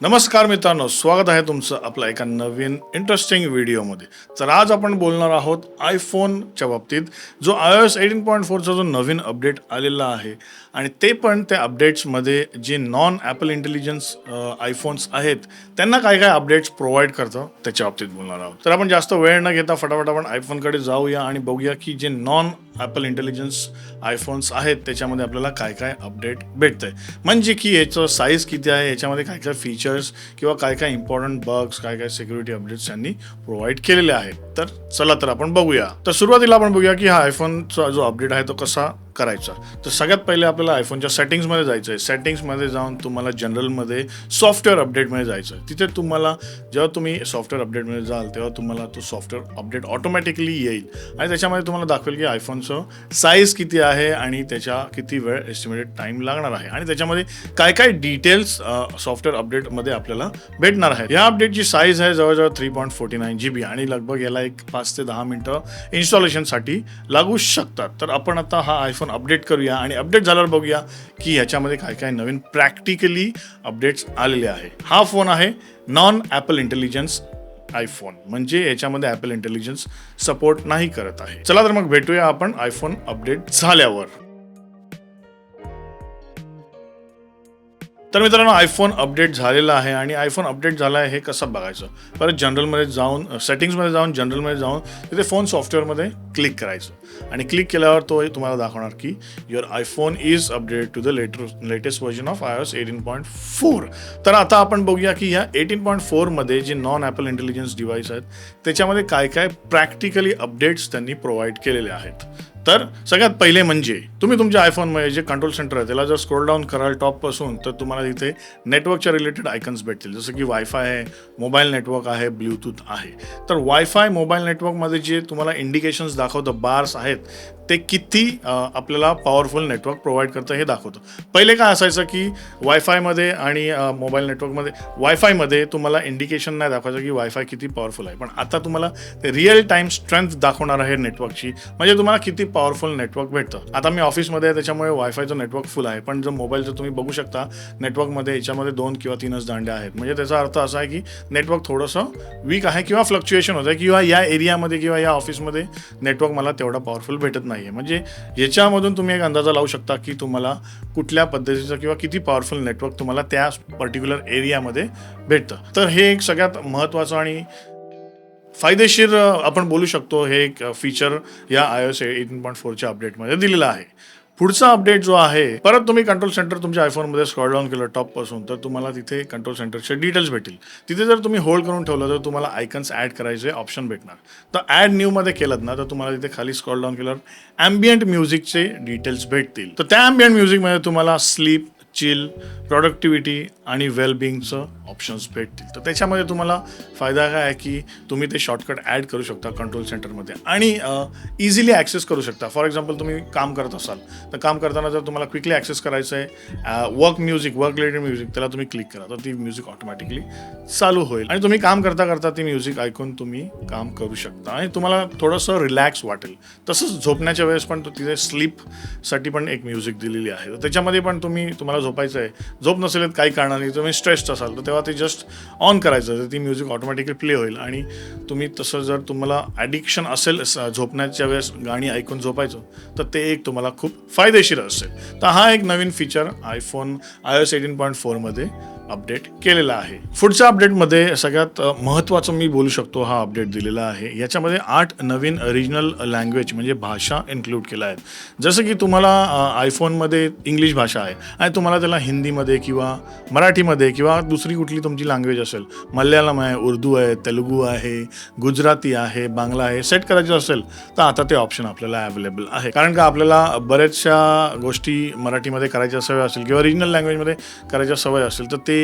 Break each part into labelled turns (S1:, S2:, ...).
S1: नमस्कार मित्रांनो स्वागत आहे तुमचं आपल्या एका नवीन इंटरेस्टिंग व्हिडिओमध्ये तर आज आपण बोलणार आहोत आयफोनच्या बाबतीत जो आय एस एटीन पॉईंट फोरचा जो नवीन अपडेट आलेला आहे. आणि ते पण त्या अपडेट्समध्ये जे नॉन ॲपल इंटेलिजन्स आयफोन्स आहेत त्यांना काय काय अपडेट्स प्रोव्हाइड करतं त्याच्या बाबतीत बोलणार आहोत. तर आपण जास्त वेळ न घेता फटाफट आपण आयफोनकडे जाऊया आणि बघूया की जे नॉन ॲपल इंटेलिजन्स आयफोन्स आहेत त्याच्यामध्ये आपल्याला काय काय अपडेट भेटतंय. म्हणजे की याचं साईज किती आहे याच्यामध्ये काय काय फीचर्स किंवा काय काय इम्पॉर्टंट बग्स काय काय सिक्युरिटी अपडेट्स यांनी प्रोव्हाइड केलेले आहेत. तर चला तर आपण बघूया. तर सुरुवातीला आपण बघूया की हा आयफोनचा जो अपडेट आहे तो कसा करायचा. तर सगळ्यात पहिले आपल्याला आयफोनच्या सेटिंग्समध्ये जायचं आहे सेटिंग्समध्ये जाऊन तुम्हाला जनरलमध्ये सॉफ्टवेअर अपडेटमध्ये जायचं आहे तिथे तुम्हाला जेव्हा तुम्ही सॉफ्टवेअर अपडेटमध्ये जाल तेव्हा तुम्हाला तो सॉफ्टवेअर अपडेट ऑटोमॅटिकली येईल. आणि त्याच्यामध्ये तुम्हाला दाखवेल की आयफोनचं साईज किती आहे आणि त्याच्या किती वेळ एस्टिमेटेड टाईम लागणार आहे. आणि त्याच्यामध्ये काय काय डिटेल्स सॉफ्टवेअर अपडेटमध्ये आपल्याला भेटणार आहेत. या अपडेटची साईज आहे जवळजवळ three point forty nine G B आणि लगभग याला एक पाच ते दहा मिनटं इन्स्टॉलेशनसाठी लागू शकतात. तर आपण आता हा आयफोन अपडेट करूया आणि अपडेट झाल्यावर बघूया की ह्याच्यामध्ये काय काय नवीन प्रॅक्टिकली अपडेट्स आलेले आहे. हा फोन आहे नॉन ॲपल इंटेलिजन्स आयफोन. म्हणजे याच्यामध्ये ॲपल इंटेलिजन्स सपोर्ट नाही करत आहे. चला तर मग भेटूया आपण आयफोन अपडेट झाल्यावर. तर मित्रांनो आयफोन अपडेट झालेला आहे आणि आयफोन अपडेट झाला आहे हे कसं बघायचं? परत जनरलमध्ये जाऊन सेटिंग्समध्ये जाऊन जनरलमध्ये जाऊन तिथे फोन सॉफ्टवेअरमध्ये क्लिक करायचं. आणि क्लिक केल्यावर तो तुम्हाला दाखवणार की your iPhone is update to the letter latest version of I S eighteen point four तर आता आपण बघूया की ह्या एटीन पॉईंट फोरमध्ये जे नॉन ॲपल इंटेलिजन्स डिव्हाइस आहेत त्याच्यामध्ये काय काय प्रॅक्टिकली अपडेट्स त्यांनी प्रोव्हाइड केलेले आहेत. तर सगळ्यात पहिले म्हणजे तुम्ही तुमच्या आयफोनमध्ये जे कंट्रोल सेंटर आहे त्याला जर स्क्रोल डाऊन कराल टॉपपासून तर तुम्हाला तिथे नेटवर्कच्या रिलेटेड आयकन्स भेटतील. जसं की वायफाय आहे मोबाईल नेटवर्क आहे ब्ल्यूटूथ आहे. तर वायफाय मोबाईल नेटवर्कमध्ये जे तुम्हाला इंडिकेशन्स दाखवतं बार्स आहेत ते किती आपल्याला पॉवरफुल नेटवर्क प्रोव्हाइड करतं हे दाखवतं. पहिले काय असायचं की वायफायमध्ये आणि मोबाईल नेटवर्कमध्ये वायफायमध्ये तुम्हाला इंडिकेशन नाही दाखवायचं की वायफाय किती पॉवरफुल आहे. पण आता तुम्हाला ते रिअल टाईम स्ट्रेंथ दाखवणार आहे नेटवर्कची म्हणजे तुम्हाला किती पॉवरफुल नेटवर्क भेटतं. आता मी ऑफिसमध्ये आहे त्याच्यामुळे वायफायचं नेटवर्क फुल आहे. पण जर मोबाईलचं तुम्ही बघू शकता नेटवर्कमध्ये याच्यामध्ये दोन किंवा तीनच दांड्या आहेत. म्हणजे त्याचा अर्थ असा आहे की नेटवर्क थोडंसं वीक आहे किंवा फ्लक्च्युएशन होतं किंवा या एरियामध्ये किंवा या ऑफिसमध्ये नेटवर्क मला तेवढा पॉवरफुल भेटत नाही. आहे म्हणजे याच्यामधून तुम्ही एक अंदाजा लावू शकता की तुम्हाला कुठल्या पद्धतीचं किंवा किती पॉवरफुल नेटवर्क तुम्हाला त्या पर्टिक्युलर एरियामध्ये भेटतं. तर हे एक सगळ्यात महत्त्वाचं आणि फायदेशीर आपण बोलू शकतो हे एक फीचर या आय एस एटीन पॉईंट फोरच्या अपडेटमध्ये दिलेलं आहे. पुढचा अपडेट जो आहे परत तुम्ही कंट्रोल सेंटर तुमच्या आयफोनमध्ये स्क्रॉल डाऊन केलं टॉपपासून तर तुम्हाला तिथे कंट्रोल सेंटरचे डिटेल्स भेटतील. तिथे जर तुम्ही होल्ड करून ठेवलं तर तुम्हाला आयकन्स ॲड करायचे ऑप्शन भेटणार. तर ॲड न्यूमध्ये केलं ना तर तुम्हाला तिथे खाली स्क्रॉल डाऊन केल्यावर ॲम्बियंट म्युझिकचे डिटेल्स भेटतील. तर त्या ॲम्बियंट म्युझिकमध्ये तुम्हाला स्लीप चिल प्रॉडक्टिव्हिटी आणि वेलबिंगचं ऑप्शन्स भेटतील. तर त्याच्यामध्ये तुम्हाला फायदा काय आहे की तुम्ही ते शॉर्टकट ॲड करू शकता कंट्रोल सेंटरमध्ये आणि इझिली ॲक्सेस करू शकता. फॉर एक्झाम्पल तुम्ही काम करत असाल तर काम करताना जर तुम्हाला क्विकली ॲक्सेस करायचं आहे work music work related music त्याला तुम्ही क्लिक करा. तर ती म्युझिक ऑटोमॅटिकली चालू होईल. आणि तुम्ही काम करता करता ती म्युझिक ऐकून तुम्ही काम करू शकता. आणि तुम्हाला थोडंसं रिलॅक्स वाटेल. तसंच झोपण्याच्या वेळेस पण तिथे स्लीपसाठी पण एक म्युझिक दिलेली आहे. तर त्याच्यामध्ये पण तुम्ही तुम्हाला झोपायचं आहे झोप नसेल काही कारणाने तुम्ही स्ट्रेस्ड असाल तर तेव्हा ते जस्ट ऑन करायचं तर ती म्युझिक ऑटोमॅटिकली प्ले होईल. आणि तुम्ही तसं जर तुम्हाला ॲडिक्शन असेल झोपण्याच्या वेळेस गाणी ऐकून झोपायचं तर ते एक तुम्हाला खूप फायदेशीर असेल. तर हा एक नवीन feature iPhone I S eighteen point फोरमध्ये अपडेट केलेला आहे. पुढच्या अपडेटमध्ये सगळ्यात महत्त्वाचं मी बोलू शकतो हा अपडेट दिलेला आहे. याच्यामध्ये आठ नवीन रिजनल लँग्वेज म्हणजे भाषा इन्क्लूड केल्या आहेत. जसं की तुम्हाला आयफोनमध्ये इंग्लिश भाषा आहे आणि तुम्हाला त्याला हिंदीमध्ये किंवा मराठीमध्ये किंवा दुसरी कुठली तुमची लँग्वेज असेल मल्याळम आहे उर्दू आहे तेलुगू आहे गुजराती आहे बांगला आहे सेट करायचं असेल तर आता ते ऑप्शन आपल्याला अवेलेबल आहे. कारण का आपल्याला बऱ्याचशा गोष्टी मराठीमध्ये करायच्या सवय असेल किंवा रिजनल लँग्वेजमध्ये करायच्या सवय असेल तर ते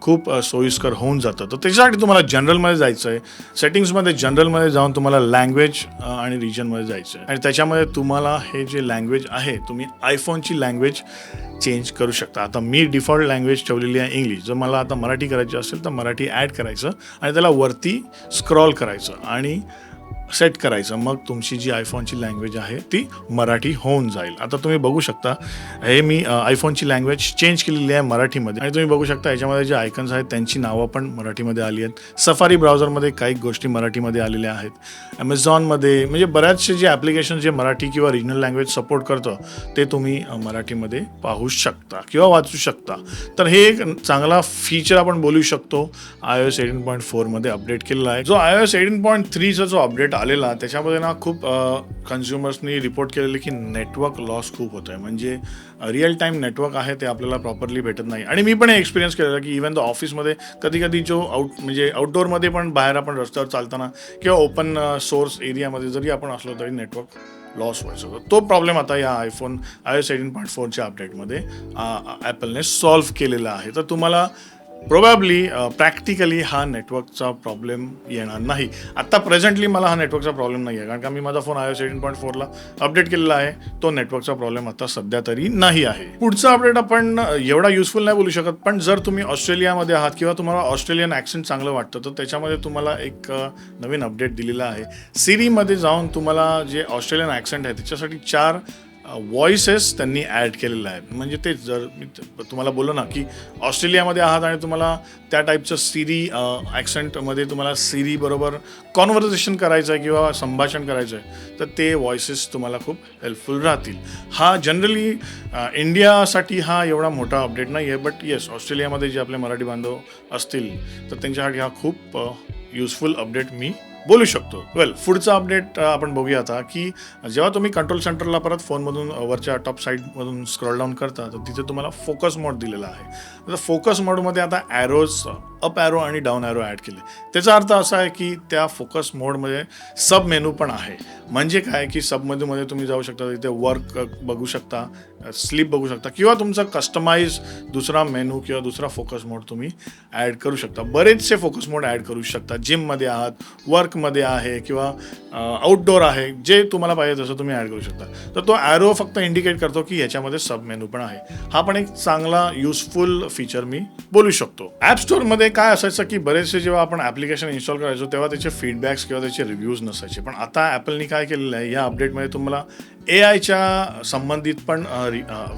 S1: खूप सोयीस्कर होऊन जातं. तर त्याच्यासाठी तुम्हाला जनरलमध्ये जायचं आहे सेटिंग्समध्ये जनरलमध्ये जाऊन तुम्हाला लँग्वेज आणि रिजनमध्ये जायचं आहे आणि त्याच्यामध्ये तुम्हाला हे जे लँग्वेज आहे तुम्ही आयफोनची लँग्वेज चेंज करू शकता. आता मी डिफॉल्ट लँग्वेज ठेवलेली आहे इंग्लिश. जर मला आता मराठी करायची असेल तर मराठी ॲड करायचं आणि त्याला वरती स्क्रॉल करायचं. आणि सेट करायचं. मग तुमची जी आयफोनची लँग्वेज आहे ती मराठी होऊन जाईल. आता तुम्ही बघू शकता हे मी आयफोनची लँग्वेज चेंज केलेली आहे मराठीमध्ये. आणि तुम्ही बघू शकता याच्यामध्ये जे आयकन्स आहेत त्यांची नावं पण मराठीमध्ये आली आहेत. सफारी ब्राउझरमध्ये काही गोष्टी मराठीमध्ये आलेल्या आहेत. ॲमेझॉनमध्ये म्हणजे बऱ्याचशे जे ॲप्लिकेशन जे मराठी किंवा रिजनल लँग्वेज सपोर्ट करतं ते तुम्ही मराठीमध्ये पाहू शकता किंवा वाचू शकता. तर हे एक चांगला फीचर आपण बोलू शकतो. आय एस एटीन पॉईंट फोरमध्ये अपडेट केलेला आहे. जो आय एस एटीन पॉईंट थ्रीचा जो अपडेट आलेला त्याच्यामध्ये ना खूप कन्झ्युमर्सनी रिपोर्ट केलेलं की नेटवर्क लॉस खूप होत आहे म्हणजे रिअल टाईम नेटवर्क आहे ते आपल्याला प्रॉपरली भेटत नाही. आणि मी पण हे एक्सपिरियन्स केलेलं की इवन द ऑफिसमध्ये कधी कधी जो आउट म्हणजे आउटडोअरमध्ये पण बाहेर आपण रस्त्यावर चालताना किंवा ओपन सोर्स एरियामध्ये जरी आपण असलो तरी नेटवर्क लॉस व्हायचं. होतं तो प्रॉब्लेम आता या iPhone I S eighteen point फोरच्या अपडेटमध्ये ॲपलने सॉल्व्ह केलेला आहे. तर तुम्हाला प्रोबॅबली प्रॅक्टिकली uh, हा नेटवर्कचा प्रॉब्लेम येणार नाही. आत्ता प्रेझेंटली मला हा नेटवर्कचा प्रॉब्लेम नाही आहे कारण का मी माझा phone I S eighteen point फोरला अपडेट केलेला आहे. तो नेटवर्कचा प्रॉब्लेम आता सध्या तरी नाही आहे. पुढचा अपडेट आपण uh, एवढा युजफुल नाही बोलू शकत. पण जर तुम्ही ऑस्ट्रेलियामध्ये आहात किंवा तुम्हाला ऑस्ट्रेलियन ॲक्सेंट चांगलं वाटतं तर त्याच्यामध्ये तुम्हाला एक uh, नवीन अपडेट दिलेला आहे. सिरीमध्ये जाऊन तुम्हाला जे ऑस्ट्रेलियन ॲक्सेंट आहे त्याच्यासाठी चार व्हॉइसेस त्यांनी ॲड केलेलं आहे. म्हणजे ते जर मी तुम्हाला बोललो ना की ऑस्ट्रेलियामध्ये आहात आणि तुम्हाला त्या टाईपचं सिरी ॲक्सेंटमध्ये तुम्हाला सिरी बरोबर कॉन्व्हर्सेशन करायचं आहे किंवा संभाषण करायचं आहे तर ते व्हॉइसेस तुम्हाला खूप हेल्पफुल राहतील. हा जनरली इंडियासाठी हा एवढा मोठा अपडेट नाही आहे बट येस ऑस्ट्रेलियामध्ये जे आपले मराठी बांधव असतील तर त्यांच्यासाठी हा खूप युजफुल अपडेट मी बोलू शकतो. वेल पुढचा अपडेट आपण बघूया आता की जेव्हा तुम्ही कंट्रोल सेंटरला परत फोनमधून वरच्या टॉप साईडमधून स्क्रॉल डाऊन करता तर तिथे तुम्हाला फोकस मोड दिलेला आहे. तर फोकस मोडमध्ये आता ॲरोज अप ॲरो आणि डाऊन ॲरो ॲड केले. त्याचा अर्थ असा आहे की त्या फोकस मोडमध्ये सब मेनू पण आहे. म्हणजे काय? की सब मेनूमध्ये तुम्ही जाऊ शकता तिथे वर्क बघू शकता स्लीप बघू शकता किंवा तुमचा कस्टमाइज दुसरा मेनू किंवा दुसरा फोकस मोड तुम्ही ॲड करू शकता. बरेचसे फोकस मोड ॲड करू शकता. जिममध्ये आहात वर्कमध्ये आहे किंवा आउटडोअर आहे जे तुम्हाला पाहिजे तसं तुम्ही ॲड करू शकता. तर तो ॲरो फक्त इंडिकेट करतो की ह्याच्यामध्ये सब मेनू पण आहे. हा पण एक चांगला युजफुल फीचर मी बोलू शकतो. ॲप स्टोअरमध्ये काय असायचं की बरेचसे जेव्हा आपण ॲप्लिकेशन इन्स्टॉल करायचो तेव्हा त्याचे फीडबॅक्स किंवा त्याचे रिव्ह्यूज नसायचे. पण आता ॲपलनी काय केलेलं आहे? या अपडेटमध्ये तुम्हाला ए आयच्या संबंधित पण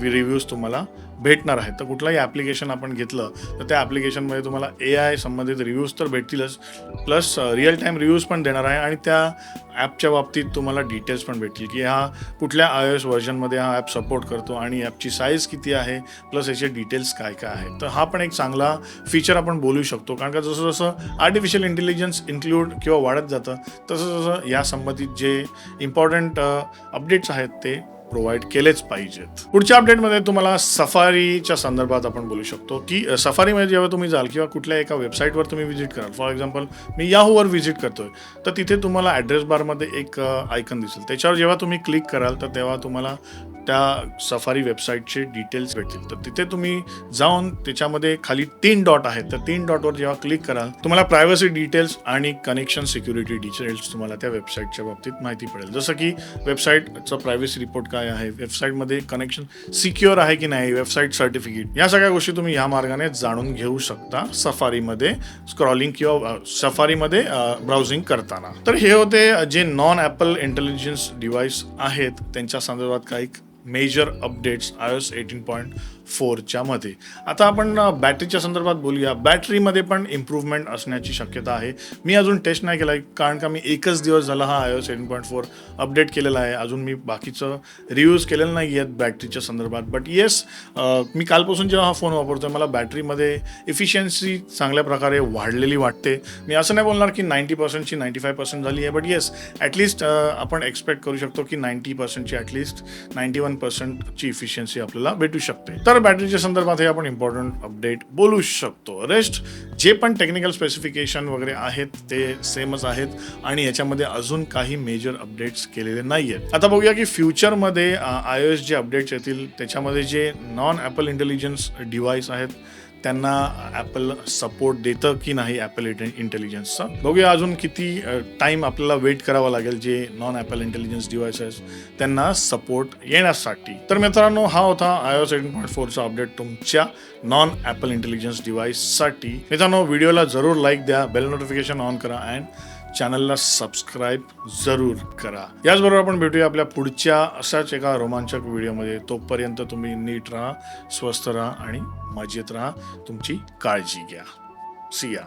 S1: रिव्ह्यूज तुम्हाला भेटणार आहेत. तर कुठलंही ॲप्लिकेशन आपण घेतलं तर त्या ॲप्लिकेशनमध्ये तुम्हाला ए आय संबंधित रिव्ह्यूज तर भेटतीलच. प्लस रिअल टाईम रिव्ह्यूज पण देणार आहे आणि त्या ॲपच्या बाबतीत तुम्हाला डिटेल्स पण भेटतील की हा कुठल्या आय एस व्हर्जनमध्ये हा ॲप सपोर्ट करतो आणि ॲपची साईज किती आहे प्लस याचे डिटेल्स काय काय आहे तर हा पण एक चांगला फीचर आपण बोलू शकतो. कारण का जसं जसं आर्टिफिशियल इंटेलिजन्स इन्क्लूड किंवा वाढत जातं तसं जसं या संबंधित जे इम्पॉर्टंट अपडेट्स आहेत ते. प्रोव्हाइड केलेच पाहिजेत. पुढच्या अपडेटमध्ये तुम्हाला सफारीच्या संदर्भात आपण बोलू शकतो की सफारीमध्ये जेव्हा तुम्ही जाल किंवा कुठल्या एका वेबसाईटवर तुम्ही व्हिजिट कराल फॉर एक्झाम्पल मी याहूवर व्हिजिट करतोय तर तिथे तुम्हाला ॲड्रेस बारमध्ये एक आयकन दिसेल. त्याच्यावर जेव्हा तुम्ही क्लिक कराल तर तेव्हा तुम्हाला त्या सफारी वेबसाईटचे डिटेल्स भेटतील. तर तिथे तुम्ही जाऊन त्याच्यामध्ये खाली तीन डॉट आहेत. तर तीन डॉटवर जेव्हा क्लिक कराल तुम्हाला प्रायव्हसी डिटेल्स आणि कनेक्शन सिक्युरिटी डिटेल्स तुम्हाला त्या वेबसाईटच्या बाबतीत माहिती पडेल. जसं की वेबसाईटचं प्रायव्हसी रिपोर्ट काय आहे? वेबसाईटमध्ये कनेक्शन सिक्युअर आहे की नाही? वेबसाईट सर्टिफिकेट या सगळ्या गोष्टी तुम्ही ह्या मार्गाने जाणून घेऊ शकता सफारीमध्ये स्क्रॉलिंग किंवा सफारीमध्ये ब्राउझिंग करताना. तर हे होते जे नॉन ॲपल इंटेलिजन्स डिव्हाइस आहेत त्यांच्या संदर्भात काही major updates I S eighteen point फोरच्या मध्ये. आता आपण बॅटरीच्या संदर्भात बोलूया. बॅटरीमध्ये पण इम्प्रूव्हमेंट असण्याची शक्यता आहे. मी अजून टेस्ट नाही केला आहे कारण का मी एकच दिवस झाला हा I O eighteen point four update केलेला आहे. अजून मी बाकीचं रिव्ह्यूज केलेलं नाही आहेत बॅटरीच्या संदर्भात. बट येस मी कालपासून जेव्हा हा फोन वापरतोय मला बॅटरीमध्ये इफिशियन्सी चांगल्या प्रकारे वाढलेली वाटते. मी असं नाही बोलणार की नाईंटी पर्सेंटची नाईंटी फाय पर्सेंट झाली आहे. बट येस ॲटलिस्ट आपण एक्सपेक्ट करू शकतो की नाईंटी पर्सेंटची ॲटलिस्ट नाईंटी वन पर्सेंटची इफिशियन्सी आपल्याला भेटू शकते. तर बॅटरीच्या संदर्भात हे आपण इम्पॉर्टंट अपडेट बोलू शकतो. रेस्ट जे पण टेक्निकल स्पेसिफिकेशन वगैरे आहेत ते सेमच आहेत आणि याच्यामध्ये अजून काही मेजर अपडेट्स केलेले नाही आहेत आता बघूया की फ्युचरमध्ये आय ओ एस जे अपडेट्स येतील त्याच्यामध्ये जे नॉन ॲपल इंटेलिजन्स डिव्हाइस आहेत त्यांना ॲपल सपोर्ट देतं की नाही ॲपल इंटेलिजन्सचा बघूया अजून किती टाईम आपल्याला वेट करावा लागेल जे नॉन ॲपल इंटेलिजन्स डिव्हायसेस त्यांना सपोर्ट येण्यासाठी. तर मित्रांनो हा होता आय एस एटीन पॉईंट फोरचा अपडेट तुमच्या नॉन ॲपल इंटेलिजन्स डिव्हाइससाठी मित्रांनो व्हिडिओला जरूर लाईक द्या बेल नोटिफिकेशन ऑन करा अँड चॅनलला सबस्क्राईब जरूर करा. याचबरोबर आपण भेटूया आपल्या पुढच्या अशाच एका रोमांचक व्हिडिओमध्ये. तोपर्यंत तुम्ही नीट राहा स्वस्थ राहा आणि मजेत राहा. तुमची काळजी घ्या. सिया